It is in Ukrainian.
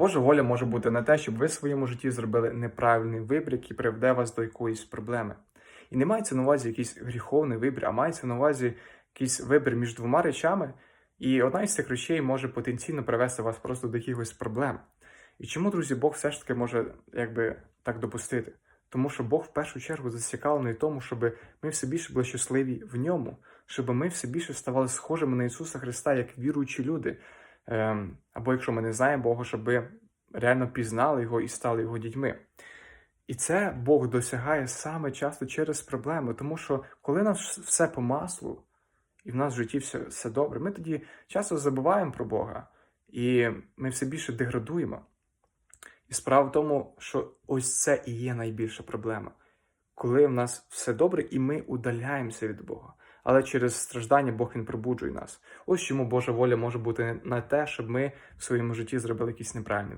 Божа воля може бути на те, щоб ви в своєму житті зробили неправильний вибір, який приведе вас до якоїсь проблеми. І не мається на увазі якийсь гріховний вибір, а мається на увазі якийсь вибір між двома речами, і одна із цих речей може потенційно привести вас просто до якихось проблем. І чому, друзі, Бог все ж таки може якби так допустити? Тому що Бог в першу чергу зацікавлений тому, щоб ми все більше були щасливі в ньому, щоб ми все більше ставали схожими на Ісуса Христа як віруючі люди. Ем, або якщо ми не знаємо Бога, щоб реально пізнали Його і стали Його дітьми. І це Бог досягає саме часто через проблеми, тому що коли нас все по маслу, і в нас в житті все, все добре, ми тоді часто забуваємо про Бога, і ми все більше деградуємо. І справа в тому, що ось це і є найбільша проблема, коли в нас все добре, і ми удаляємося від Бога. Але через страждання Бог він пробуджує нас. Ось чому Божа воля може бути на те, щоб ми в своєму житті зробили якісь неправильні